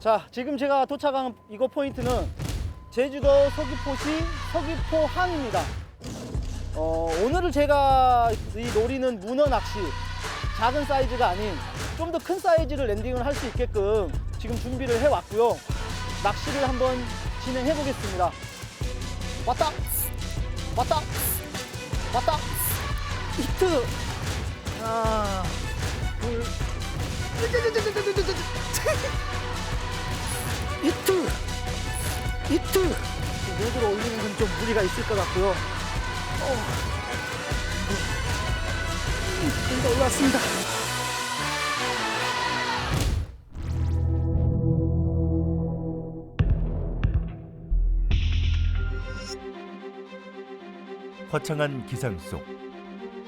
자, 지금 제가 도착한 이곳 포인트는 제주도 서귀포시 서귀포항입니다. 어, 오늘을 제가 이 노리는 문어 낚시 작은 사이즈가 아닌 좀 더 큰 사이즈를 랜딩을 할 수 있게끔 지금 준비를 해 왔고요. 낚시를 한번 진행해 보겠습니다. 왔다, 왔다, 왔다. 히트. 하나, 둘, 히트, 히트. 목으로 올리는 건 좀 무리가 있을 것 같고요. 어. 좀더 올라왔습니다. 화창한 기상 속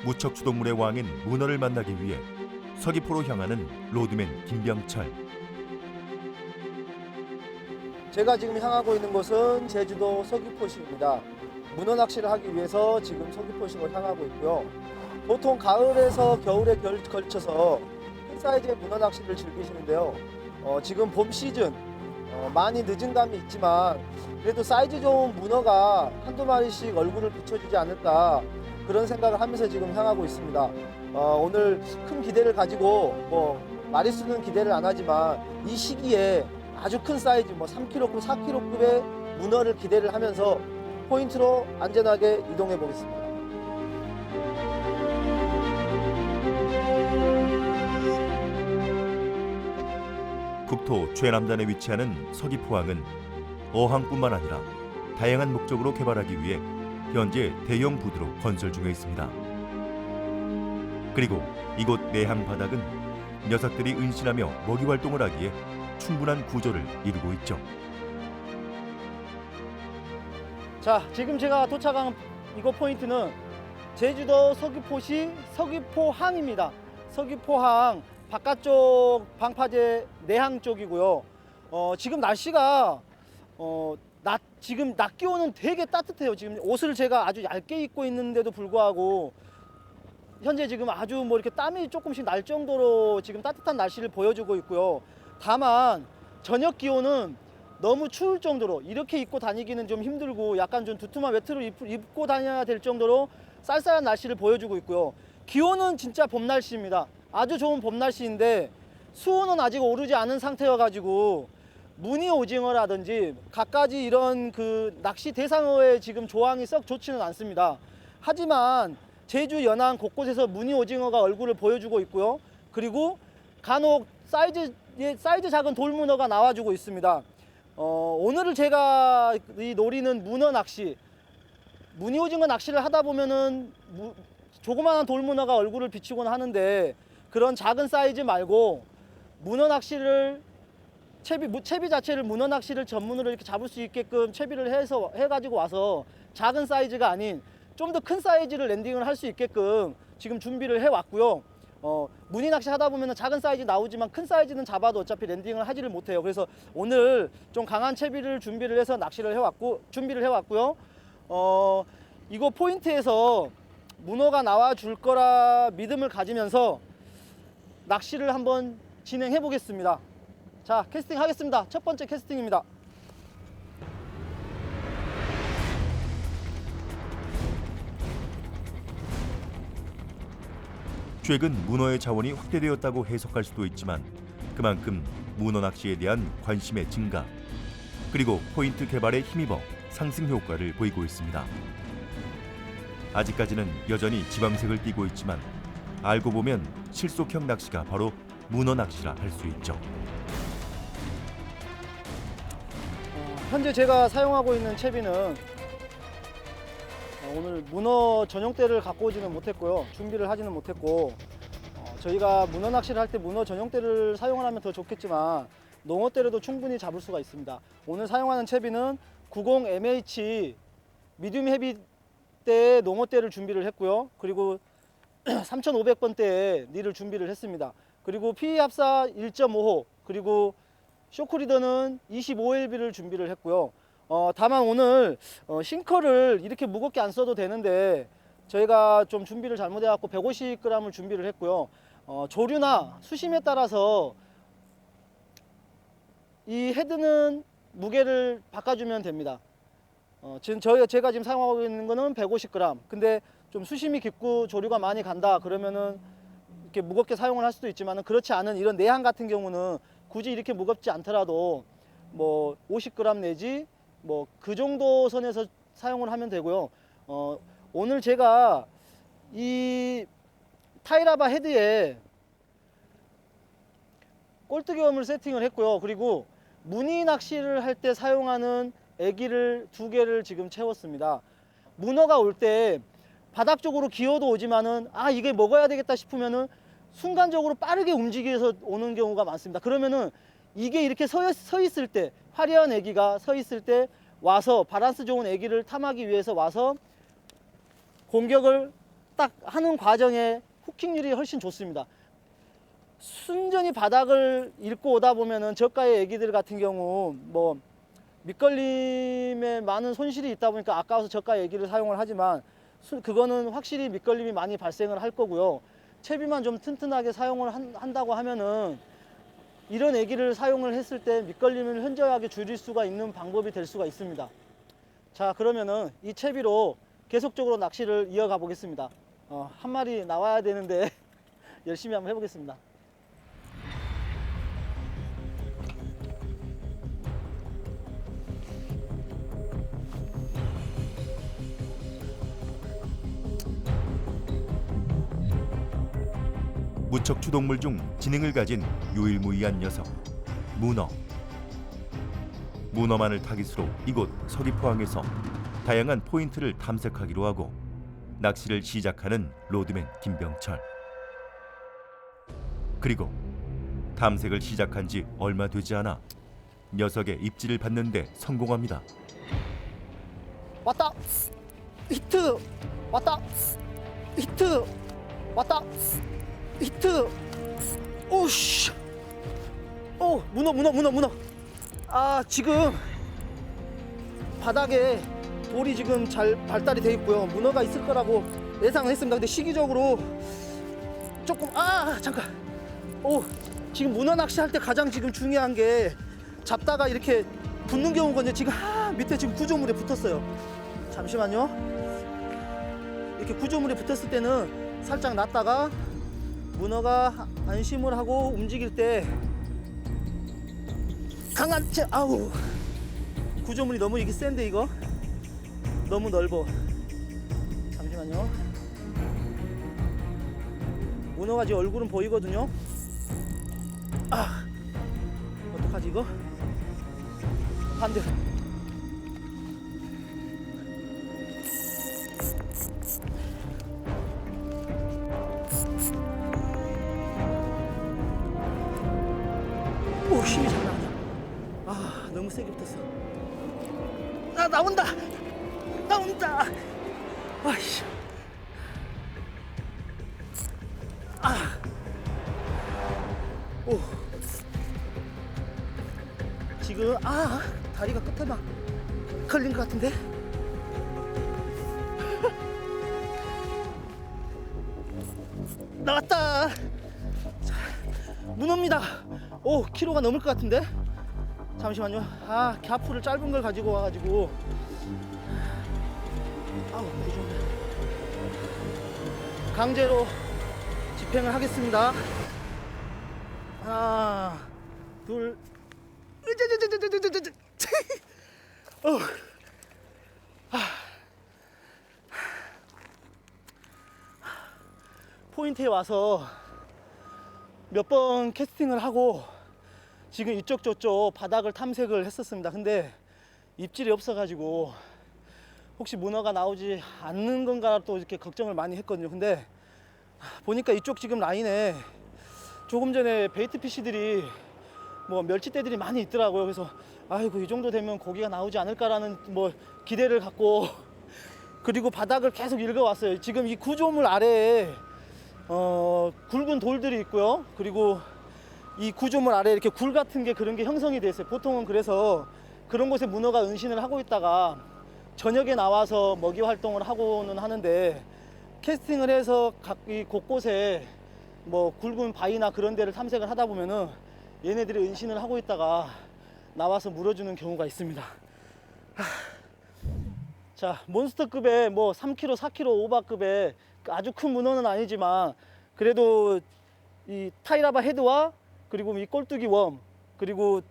무척 추동물의 왕인 문어를 만나기 위해 서귀포로 향하는 로드맨 김병철. 제가 지금 향하고 있는 곳은 제주도 서귀포시입니다. 문어 낚시를 하기 위해서 지금 서귀포시로 향하고 있고요. 보통 가을에서 겨울에 결- 걸쳐서 큰 사이즈의 문어 낚시를 즐기시는데요. 어, 지금 봄 시즌 어, 많이 늦은 감이 있지만 그래도 사이즈 좋은 문어가 한두 마리씩 얼굴을 비춰주지 않을까 그런 생각을 하면서 지금 향하고 있습니다. 어, 오늘 큰 기대를 가지고 뭐 마리수는 기대를 안 하지만 이 시기에 아주 큰 사이즈 뭐 3kg급, 4kg급의 문어를 기대를 하면서 포인트로 안전하게 이동해 보겠습니다. 국토 최남단에 위치하는 서귀포항은 어항뿐만 아니라 다양한 목적으로 개발하기 위해 현재 대형 부두로 건설 중에 있습니다. 그리고 이곳 내항 바닥은 녀석들이 은신하며 먹이 활동을 하기에 충분한 구조를 이루고 있죠. 자, 지금 제가 도착한 이곳 포인트는 제주도 서귀포시 서귀포항입니다. 서귀포항 바깥쪽 방파제 내항 쪽이고요. 어, 지금 날씨가 어, 낮 지금 낮 기온은 되게 따뜻해요. 지금 옷을 제가 아주 얇게 입고 있는데도 불구하고 현재 지금 아주 뭐 이렇게 땀이 조금씩 날 정도로 지금 따뜻한 날씨를 보여주고 있고요. 다만 저녁 기온은 너무 추울 정도로 이렇게 입고 다니기는 좀 힘들고 약간 좀 두툼한 외투를 입- 입고 다녀야 될 정도로 쌀쌀한 날씨를 보여주고 있고요. 기온은 진짜 봄 날씨입니다. 아주 좋은 봄 날씨인데 수온은 아직 오르지 않은 상태여 가지고 무늬 오징어라든지 갖가지 이런 그 낚시 대상어의 지금 조항이 썩 좋지는 않습니다. 하지만 제주 연안 곳곳에서 무늬 오징어가 얼굴을 보여주고 있고요. 그리고 간혹 사이즈 예, 사이즈 작은 돌문어가 나와주고 있습니다. 어, 오늘을 제가 이 노리는 문어 낚시 무늬 오징어 낚시를 하다 보면은 무- 조그마한 돌문어가 얼굴을 비추곤 하는데 그런 작은 사이즈 말고 문어 낚시를 채비 무- 채비 자체를 문어 낚시를 전문으로 이렇게 잡을 수 있게끔 채비를 해서 해 가지고 와서 작은 사이즈가 아닌 좀 더 큰 사이즈를 랜딩을 할 수 있게끔 지금 준비를 해 왔고요. 어, 무늬 낚시 하다 보면 작은 사이즈 나오지만 큰 사이즈는 잡아도 어차피 랜딩을 하지를 못해요. 그래서 오늘 좀 강한 채비를 준비를 해서 낚시를 해왔고 준비를 해왔고요. 어, 이거 포인트에서 문어가 나와 줄 거라 믿음을 가지면서 낚시를 한번 진행해 보겠습니다. 자, 캐스팅 하겠습니다. 첫 번째 캐스팅입니다. 최근 문어의 자원이 확대되었다고 해석할 수도 있지만 그만큼 문어 낚시에 대한 관심의 증가 그리고 포인트 개발에 힘입어 상승 효과를 보이고 있습니다. 아직까지는 여전히 지방색을 띠고 있지만 알고 보면 실속형 낚시가 바로 문어 낚시라 할 수 있죠. 어, 현재 제가 사용하고 있는 채비는 어, 오늘 문어 전용대를 갖고 오지는 못했고요. 준비를 하지는 못했고 어, 저희가 문어 낚시를 할 때 문어 전용대를 사용을 하면 더 좋겠지만 농어대로도 충분히 잡을 수가 있습니다. 오늘 사용하는 채비는 90MH 미디움 헤비 때 농어대를 준비를 했고요. 그리고 3,500번대에 릴을 준비를 했습니다. 그리고 PE 합사 1.5호 그리고 쇼크리더는 25LB를 준비를 했고요. 어, 다만 오늘 어, 싱커를 이렇게 무겁게 안 써도 되는데 저희가 좀 준비를 잘못해갖고 150g을 준비를 했고요. 어, 조류나 수심에 따라서 이 헤드는 무게를 바꿔주면 됩니다. 어, 지금 저희 제가 지금 사용하고 있는 거는 150g. 근데 좀 수심이 깊고 조류가 많이 간다 그러면은 이렇게 무겁게 사용을 할 수도 있지만은 그렇지 않은 이런 내항 같은 경우는 굳이 이렇게 무겁지 않더라도 뭐 50g 내지 뭐 그 정도 선에서 사용을 하면 되고요. 어, 오늘 제가 이 타이라바 헤드에 꼴뚜기염을 세팅을 했고요. 그리고 무늬 낚시를 할 때 사용하는 애기를 두 개를 지금 채웠습니다. 문어가 올 때 바닥 쪽으로 기어도 오지만은 아 이게 먹어야 되겠다 싶으면은 순간적으로 빠르게 움직여서 오는 경우가 많습니다. 그러면은 이게 이렇게 서, 서 있을 때 화려한 애기가 서 있을 때 와서 바란스 좋은 애기를 탐하기 위해서 와서 공격을 딱 하는 과정에 후킹률이 훨씬 좋습니다. 순전히 바닥을 잃고 오다 보면은 저가의 애기들 같은 경우 뭐 밑걸림에 많은 손실이 있다 보니까 아까워서 저가 애기를 사용을 하지만 수- 그거는 확실히 밑걸림이 많이 발생을 할 거고요. 채비만 좀 튼튼하게 사용을 한, 한다고 하면은 이런 애기를 사용을 했을 때 밑걸림을 현저하게 줄일 수가 있는 방법이 될 수가 있습니다. 자 그러면은 이 채비로 계속적으로 낚시를 이어가 보겠습니다. 어, 한 마리 나와야 되는데 열심히 한번 해보겠습니다. 무척 추동물 중 지능을 가진 유일무이한 녀석 문어. 문어만을 타깃으로 이곳 서귀포항에서 다양한 포인트를 탐색하기로 하고 낚시를 시작하는 로드맨 김병철. 그리고 탐색을 시작한 지 얼마 되지 않아 녀석의 입질을 받는데 성공합니다. 왔다 히트 왔다 히트 왔다 히트. 오씨. 오 문어 문어 문어 문어. 아 지금 바닥에 돌이 지금 잘 발달이 돼 있고요. 문어가 있을 거라고 예상했습니다. 근데 시기적으로 조금 아 잠깐. 오 지금 문어 낚시할 때 가장 지금 중요한 게 잡다가 이렇게 붙는 경우거든요. 지금 아, 밑에 지금 구조물에 붙었어요. 잠시만요. 이렇게 구조물이 붙었을 때는 살짝 놨다가 문어가 안심을 하고 움직일 때 강한 채 아우 구조물이 너무 이게 센데 이거 너무 넓어. 잠시만요. 문어가 지금 얼굴은 보이거든요. 아 어떡하지 이거? 반대. 오 힘이 장난 아니야 아 너무 세게 붙었어. 아 나온다! 나온다! 아이씨. 아 오. 지금 아 다리가 끝에 막 걸린 것 같은데 오, 키로가 넘을 것 같은데? 잠시만요. 아, 갸프를 짧은 걸 가지고 와가지고. 아우, 물이 좀. 강제로 집행을 하겠습니다. 하나, 둘. 어. 포인트에 와서 몇 번 캐스팅을 하고 지금 이쪽 저쪽 바닥을 탐색을 했었습니다. 근데 입질이 없어가지고 혹시 문어가 나오지 않는 건가 또 이렇게 걱정을 많이 했거든요. 근데 보니까 이쪽 지금 라인에 조금 전에 베이트 피시들이 뭐 멸치대들이 많이 있더라고요. 그래서 아이고 이 정도 되면 고기가 나오지 않을까라는 뭐 기대를 갖고 그리고 바닥을 계속 읽어왔어요. 지금 이 구조물 아래에 어, 굵은 돌들이 있고요. 그리고 이 구조물 아래 이렇게 굴 같은 게 그런 게 형성이 돼 있어요. 보통은 그래서 그런 곳에 문어가 은신을 하고 있다가 저녁에 나와서 먹이 활동을 하고는 하는데 캐스팅을 해서 각 이 곳곳에 뭐 굵은 바위나 그런 데를 탐색을 하다 보면은 얘네들이 은신을 하고 있다가 나와서 물어주는 경우가 있습니다. 하. 자, 몬스터급의 뭐 3kg, 4kg 오바급의 아주 큰 문어는 아니지만 그래도 이 타이라바 헤드와 그리고 이 꼴뚜기 웜 그리고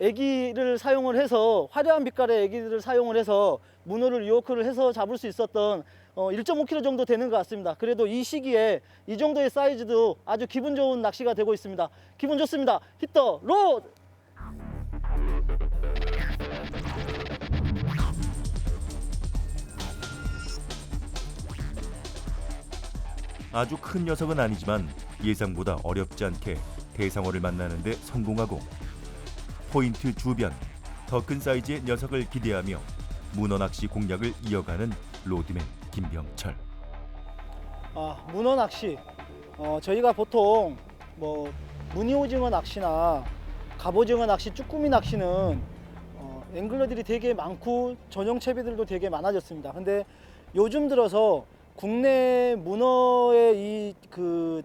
애기를 사용을 해서 화려한 빛깔의 애기들을 사용을 해서 문어를 유어크를 해서 잡을 수 있었던 어, 1.5kg 정도 되는 것 같습니다. 그래도 이 시기에 이 정도의 사이즈도 아주 기분 좋은 낚시가 되고 있습니다. 기분 좋습니다. 히터 로드! 아주 큰 녀석은 아니지만 예상보다 어렵지 않게 대상어를 만나는데 성공하고 포인트 주변 더 큰 사이즈의 녀석을 기대하며 문어 낚시 공략을 이어가는 로드맨 김병철. 아, 문어 낚시. 어, 저희가 보통 뭐 무늬오징어 낚시나 갑오징어 낚시, 쭈꾸미 낚시는 어, 앵글러들이 되게 많고 전용 채비들도 되게 많아졌습니다. 근데 요즘 들어서 국내 문어의 이 그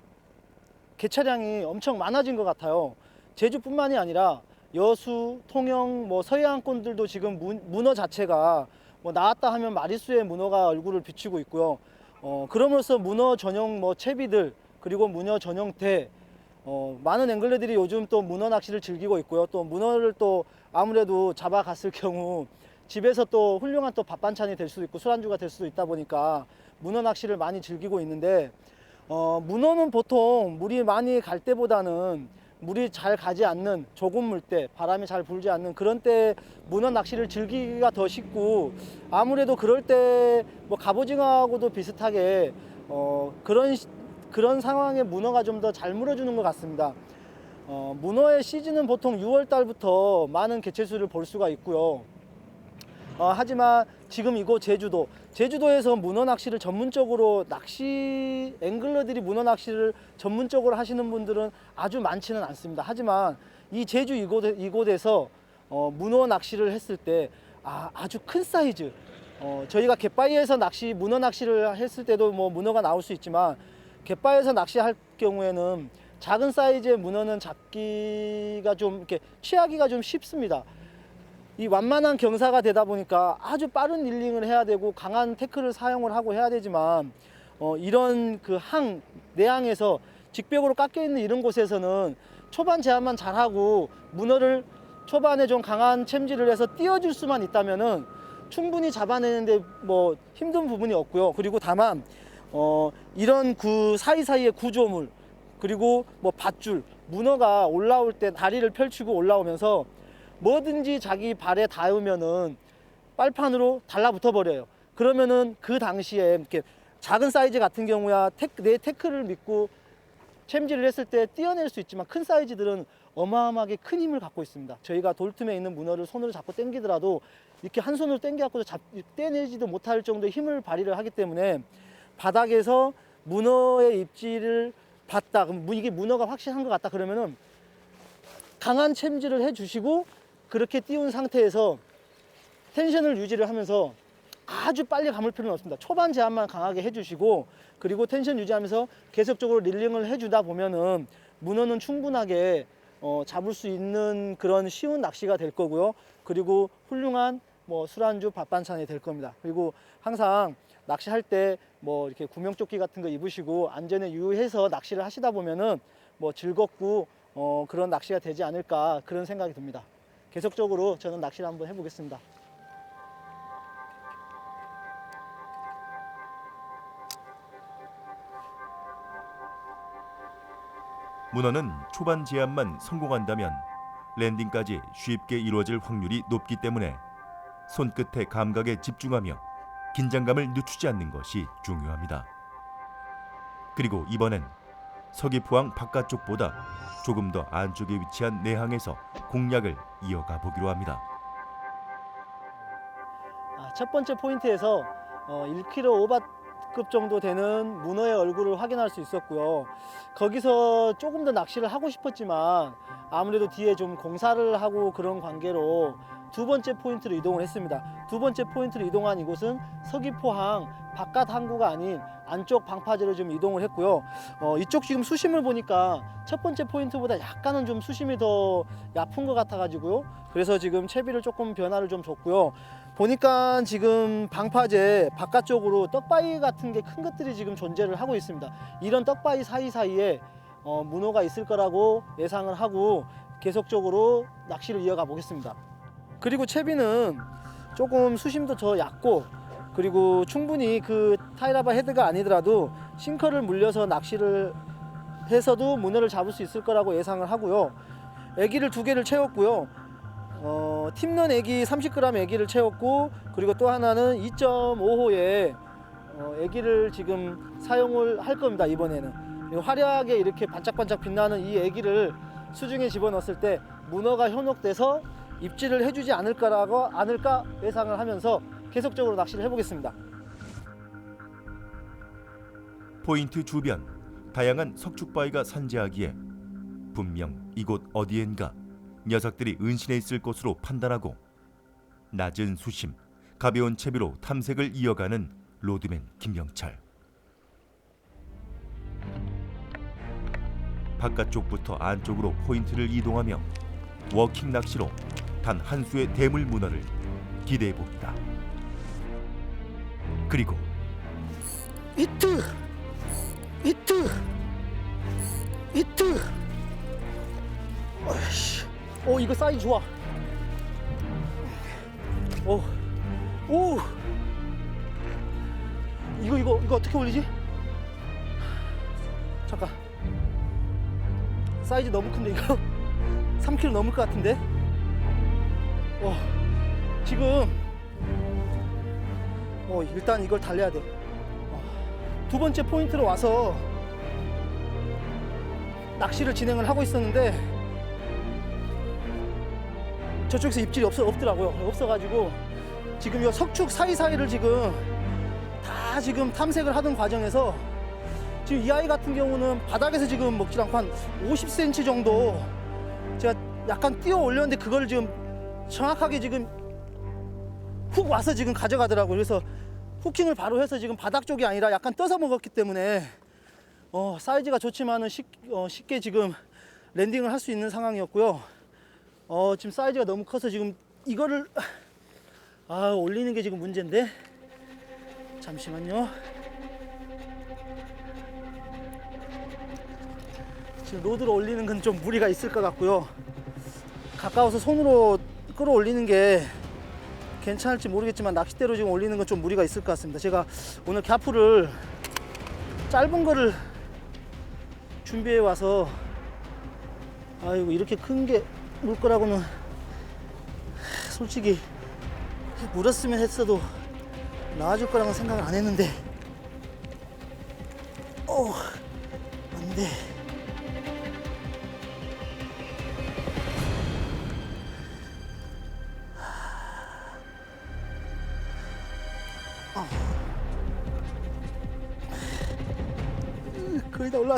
개체량이 엄청 많아진 것 같아요. 제주뿐만이 아니라 여수, 통영, 뭐 서해안권들도 지금 문, 문어 자체가 뭐 나왔다 하면 마리수의 문어가 얼굴을 비추고 있고요. 어, 그럼으로써 문어 전용 뭐 채비들 그리고 문어 전용 대 어, 많은 앵글러들이 요즘 또 문어 낚시를 즐기고 있고요. 또 문어를 또 아무래도 잡아갔을 경우 집에서 또 훌륭한 또 밥 반찬이 될 수도 있고 술안주가 될 수도 있다 보니까 문어 낚시를 많이 즐기고 있는데 어, 문어는 보통 물이 많이 갈 때보다는 물이 잘 가지 않는 조금 물 때, 바람이 잘 불지 않는 그런 때 문어 낚시를 즐기기가 더 쉽고 아무래도 그럴 때 뭐 갑오징어하고도 비슷하게 어, 그런 시- 그런 상황에 문어가 좀 더 잘 물어주는 것 같습니다. 어, 문어의 시즌은 보통 6월 달부터 많은 개체수를 볼 수가 있고요. 어, 하지만 지금 이곳 제주도, 제주도에서 문어 낚시를 전문적으로 낚시 앵글러들이 문어 낚시를 전문적으로 하시는 분들은 아주 많지는 않습니다. 하지만 이 제주 이곳, 이곳에서 어, 문어 낚시를 했을 때 아, 아주 큰 사이즈. 어, 저희가 갯바위에서 낚시, 문어 낚시를 했을 때도 뭐 문어가 나올 수 있지만 갯바위에서 낚시할 경우에는 작은 사이즈의 문어는 잡기가 좀 이렇게 취하기가 좀 쉽습니다. 이 완만한 경사가 되다 보니까 아주 빠른 릴링을 해야 되고 강한 태클을 사용을 하고 해야 되지만 어, 이런 그 항 내항에서 직벽으로 깎여 있는 이런 곳에서는 초반 제한만 잘하고 문어를 초반에 좀 강한 챔질을 해서 띄워줄 수만 있다면은 충분히 잡아내는데 뭐 힘든 부분이 없고요. 그리고 다만 어, 이런 그 사이사이의 구조물 그리고 뭐 밧줄 문어가 올라올 때 다리를 펼치고 올라오면서 뭐든지 자기 발에 닿으면은 빨판으로 달라붙어 버려요. 그러면은 그 당시에 이렇게 작은 사이즈 같은 경우야 테, 내 태클을 믿고 챔질을 했을 때 띄어낼 수 있지만 큰 사이즈들은 어마어마하게 큰 힘을 갖고 있습니다. 저희가 돌틈에 있는 문어를 손으로 잡고 당기더라도 이렇게 한 손으로 당겨갖고 잡, 떼내지도 못할 정도의 힘을 발휘를 하기 때문에 바닥에서 문어의 입질을 봤다. 그럼 이게 문어가 확실한 것 같다. 그러면은 강한 챔질을 해주시고 그렇게 띄운 상태에서 텐션을 유지를 하면서 아주 빨리 감을 필요는 없습니다. 초반 제한만 강하게 해주시고 그리고 텐션 유지하면서 계속적으로 릴링을 해주다 보면은 문어는 충분하게 어, 잡을 수 있는 그런 쉬운 낚시가 될 거고요. 그리고 훌륭한 뭐 술안주 밥 반찬이 될 겁니다. 그리고 항상 낚시할 때 뭐 이렇게 구명조끼 같은 거 입으시고 안전에 유의해서 낚시를 하시다 보면은 뭐 즐겁고 어, 그런 낚시가 되지 않을까 그런 생각이 듭니다. 계속적으로 저는 낚시를 한번 해보겠습니다. 문어는 초반 제한만 성공한다면 랜딩까지 쉽게 이루어질 확률이 높기 때문에 손끝의 감각에 집중하며 긴장감을 늦추지 않는 것이 중요합니다. 그리고 이번엔 서귀포항 바깥쪽보다 조금 더 안쪽에 위치한 내항에서 공략을 이어가 보기로 합니다. 아, 첫 번째 포인트에서 어, 1kg 오바급 정도 되는 문어의 얼굴을 확인할 수 있었고요. 거기서 조금 더 낚시를 하고 싶었지만 아무래도 뒤에 좀 공사를 하고 그런 관계로 두 번째 포인트로 이동을 했습니다. 두 번째 포인트로 이동한 이곳은 서귀포항 바깥 항구가 아닌 안쪽 방파제로 좀 이동을 했고요. 어, 이쪽 지금 수심을 보니까 첫 번째 포인트보다 약간은 좀 수심이 더 얕은 것 같아가지고요. 그래서 지금 채비를 조금 변화를 좀 줬고요. 보니까 지금 방파제 바깥쪽으로 떡바위 같은 게 큰 것들이 지금 존재를 하고 있습니다. 이런 떡바위 사이사이에 어, 문어가 있을 거라고 예상을 하고 계속적으로 낚시를 이어가 보겠습니다. 그리고 채비는 조금 수심도 더 얕고 그리고 충분히 그 타이라바 헤드가 아니더라도 싱커를 물려서 낚시를 해서도 문어를 잡을 수 있을 거라고 예상을 하고요. 애기를 두 개를 채웠고요. 어, 팀넌 애기 30g 애기를 채웠고 그리고 또 하나는 2.5호의 어, 애기를 지금 사용을 할 겁니다 이번에는 이 화려하게 이렇게 반짝반짝 빛나는 이 애기를 수중에 집어넣었을 때 문어가 현혹돼서 입질을 해주지 않을까라고 않을까 예상을 하면서 계속적으로 낚시를 해보겠습니다. 포인트 주변 다양한 석축바위가 산재하기에 분명 이곳 어디엔가 녀석들이 은신해 있을 것으로 판단하고 낮은 수심, 가벼운 채비로 탐색을 이어가는 로드맨 김영철. 바깥쪽부터 안쪽으로 포인트를 이동하며 워킹 낚시로 단 한 수의 대물 문어를 기대해 봅니다. 그리고 히트! 히트! 히트! 어이씨. 오 이거 사이즈 좋아. 오, 오. 이거 이거 이거 어떻게 올리지? 잠깐. 사이즈 너무 큰데 이거 3kg 넘을 것 같은데. 어, 지금 어 일단 이걸 달려야 돼. 두 번째 포인트로 와서 낚시를 진행을 하고 있었는데 저쪽에서 입질이 없어 없더라고요. 없어가지고 지금 이 석축 사이사이를 지금 다 지금 탐색을 하던 과정에서 지금 이 아이 같은 경우는 바닥에서 지금 먹질 않고 한 50cm 정도 제가 약간 뛰어 올렸는데 그걸 지금 정확하게 지금 훅 와서 지금 가져가더라고요. 그래서 후킹을 바로 해서 지금 바닥 쪽이 아니라 약간 떠서 먹었기 때문에 어, 사이즈가 좋지만은 쉽, 어, 쉽게 지금 랜딩을 할 수 있는 상황이었고요. 어, 지금 사이즈가 너무 커서 지금 이거를 아, 올리는 게 지금 문제인데 잠시만요. 지금 로드로 올리는 건 좀 무리가 있을 것 같고요. 가까워서 손으로 끌어올리는 게 괜찮을지 모르겠지만 낚싯대로 지금 올리는 건 좀 무리가 있을 것 같습니다. 제가 오늘 갸프를 짧은 거를 준비해 와서 아이고 이렇게 큰 게 물 거라고는 솔직히 물었으면 했어도 나와줄 거라고는 생각을 안 했는데 어 안돼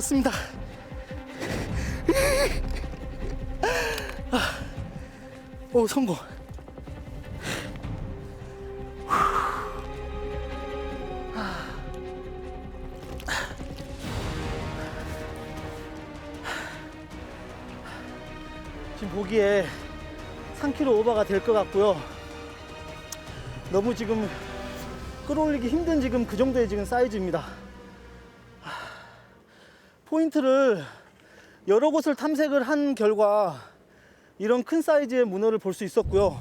왔습니다. 아, 오 성공. 지금 보기에 3kg 오버가 될 것 같고요. 너무 지금 끌어올리기 힘든 지금 그 정도의 지금 사이즈입니다. 포인트를 여러 곳을 탐색을 한 결과 이런 큰 사이즈의 문어를 볼 수 있었고요.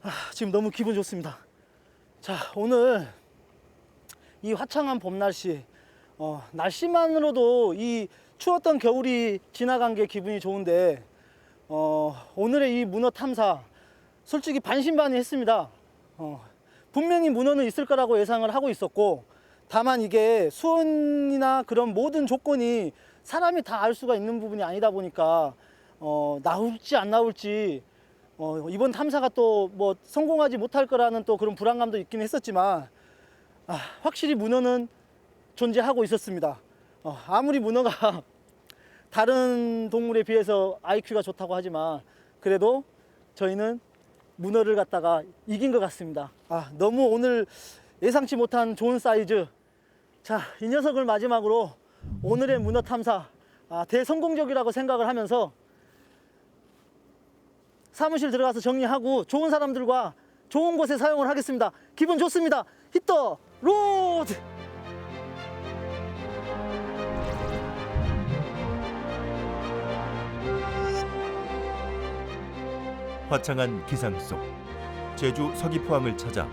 아, 지금 너무 기분 좋습니다. 자, 오늘 이 화창한 봄 날씨, 어, 날씨만으로도 이 추웠던 겨울이 지나간 게 기분이 좋은데, 어, 오늘의 이 문어 탐사, 솔직히 반신반의 했습니다. 어, 분명히 문어는 있을 거라고 예상을 하고 있었고, 다만 이게 수온이나 그런 모든 조건이 사람이 다 알 수가 있는 부분이 아니다 보니까 어, 나올지 안 나올지 어, 이번 탐사가 또 뭐 성공하지 못할 거라는 또 그런 불안감도 있긴 했었지만 아, 확실히 문어는 존재하고 있었습니다. 어, 아무리 문어가 다른 동물에 비해서 IQ가 좋다고 하지만 그래도 저희는 문어를 갖다가 이긴 것 같습니다. 아, 너무 오늘 예상치 못한 좋은 사이즈. 자, 이 녀석을 마지막으로 오늘의 문어 탐사 아, 대성공적이라고 생각을 하면서 사무실 들어가서 정리하고 좋은 사람들과 좋은 곳에 사용을 하겠습니다. 기분 좋습니다. 히터 로드. 화창한 기상 속 제주 서귀포항을 찾아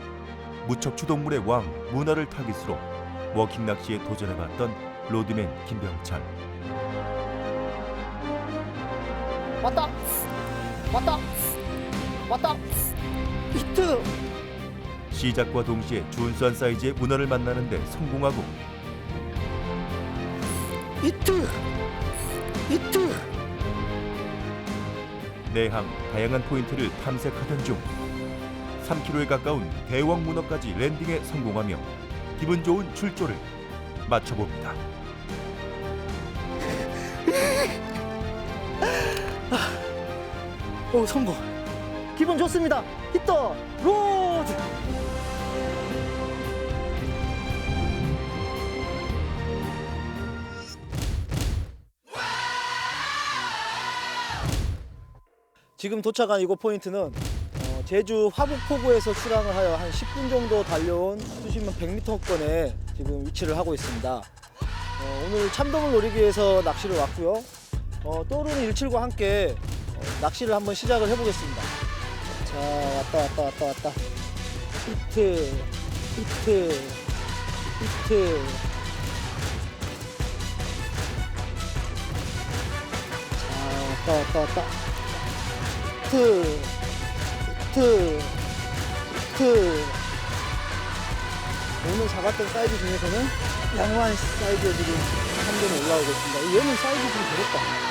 무척 추동물의 왕 문어를 타깃으로 워킹 낚시에 도전해봤던 로드맨 김병찬 왔다. 왔다. 왔다. 히트. 시작과 동시에 준수한 사이즈의 문어를 만나는데 성공하고 히트. 히트. 내항 다양한 포인트를 탐색하던 중 3kg에 가까운 대왕 문어까지 랜딩에 성공하며 기분 좋은 출조를 마쳐봅니다. 오 성공. 기분 좋습니다. 히터 로드. 지금 도착한 이곳 포인트는 어, 제주 화북포구에서 출항을 하여 한 10분 정도 달려온 수심은 100m권에 지금 위치를 하고 있습니다. 어, 오늘 참돔을 노리기 위해서 낚시를 왔고요. 어, 떠오르는 179와 함께 어, 낚시를 한번 시작을 해보겠습니다. 자, 왔다, 왔다, 왔다, 왔다. 히트, 히트, 히트. 자, 왔다, 왔다, 왔다. 히트, 히트, 히트. 오늘 잡았던 사이즈 중에서는 양호한 사이즈에 지금 한 점이 올라오고 있습니다. 얘는 사이즈 좀 되겠다.